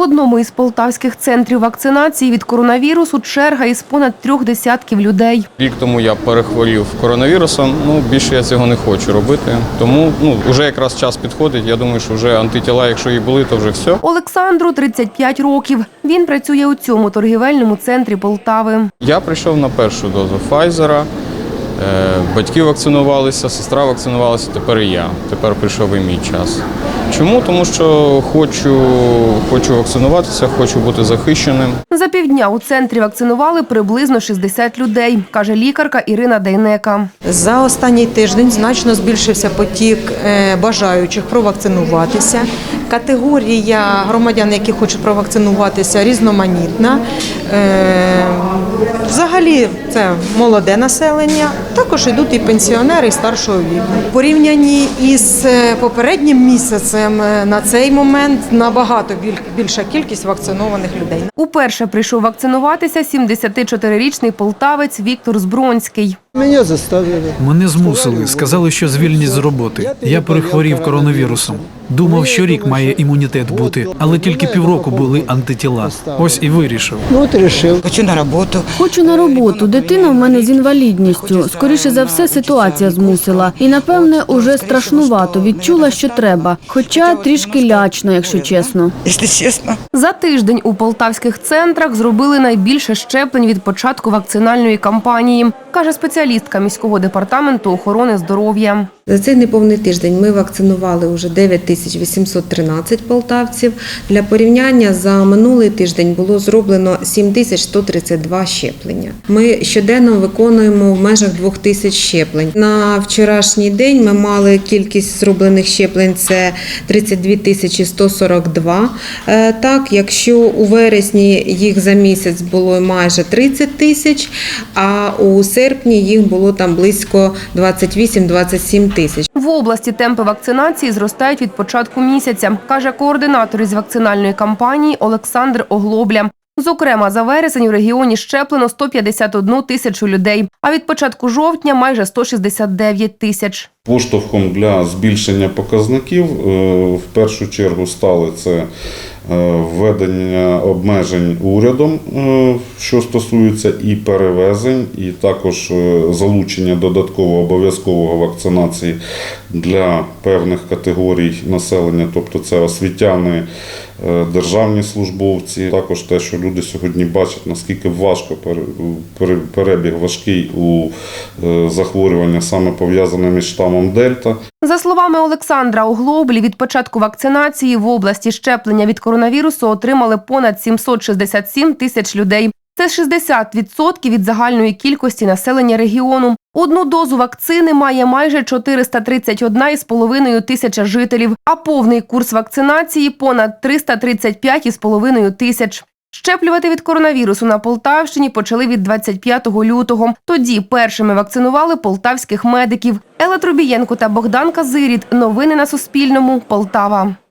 В одному із полтавських центрів вакцинації від коронавірусу черга із понад трьох десятків людей. Рік тому я перехворів коронавірусом. Ну більше я цього не хочу робити. Тому ну вже якраз час підходить. Я думаю, що вже антитіла, якщо і були, то вже все. Олександру 35 років. Він працює у цьому торгівельному центрі Полтави. Я прийшов на першу дозу Файзера. Батьки вакцинувалися, сестра вакцинувалася, тепер і я. Тепер прийшов і мій час. Чому? Тому що хочу, хочу вакцинуватися, хочу бути захищеним. За півдня у центрі вакцинували приблизно 60 людей, каже лікарка Ірина Дейнека. За останній тиждень значно збільшився потік е, бажаючих провакцинуватися. Категорія громадян, які хочуть провакцинуватися, різноманітна. Е, Взагалі це молоде населення. Також йдуть і пенсіонери і старшого віку. Порівнянні із е, попереднім місяцем е, на цей момент набагато більша кількість вакцинованих людей. Уперше прийшов вакцинуватися 74-річний полтавець Віктор Збронський. Меня заставили. Мене змусили, сказали, що звільнять з роботи. Я перехворів коронавірусом. Думав, що рік має імунітет бути, але тільки півроку були антитіла. Ось і вирішив. Ну от решил. Хочу на роботу. Хочу на роботу. Дитина в мене з інвалідністю. Скоріше за все, ситуація змусила. І напевне уже страшнувато. Відчула, що треба. Хоча трішки лячно, якщо чесно. Якщо чесно, За тиждень у полтавських центрах зробили найбільше щеплень від початку вакцинальної кампанії, каже спеціалістка міського департаменту охорони здоров'я. За цей неповний тиждень ми вакцинували вже 9813 полтавців. Для порівняння за минулий тиждень було зроблено 7132 щеплення. Ми щоденно виконуємо в межах 2000 щеплень. На вчорашній день ми мали кількість зроблених щеплень це 32 тисячі 142. Е, Так, якщо у вересні їх за місяць було майже 30 тисяч, а у серпні їх було там близько 28-27 тисяч. В області темпи вакцинації зростають від початку місяця, каже координатор із вакцинальної кампанії Олександр Оглобля. Зокрема, за вересень у регіоні щеплено 151 тисячу людей, а від початку жовтня майже 169 тисяч. Поштовхом для збільшення показників е, в першу чергу стали це введення обмежень урядом, е, що стосується і перевезень, і також е, залучення додатково обов'язкового вакцинації для певних категорій населення, тобто це освітяни, е, державні службовці. Також те, що люди сьогодні бачать, наскільки важко пере- пере- перебіг важкий у е, захворювання саме пов'язане між штамом Дельта. За словами Олександра Оглоблі, від початку вакцинації в області щеплення від коронавірусу отримали понад 767 тисяч людей. Це 60% від загальної кількості населення регіону. Одну дозу вакцини має майже 431,5 тисяча жителів, а повний курс вакцинації понад 335,5 тисяч. Щеплювати від коронавірусу на Полтавщині почали від 25 лютого. Тоді першими вакцинували полтавських медиків. Елла Трубієнко та Богдан Казиріт. Новини на Суспільному. Полтава.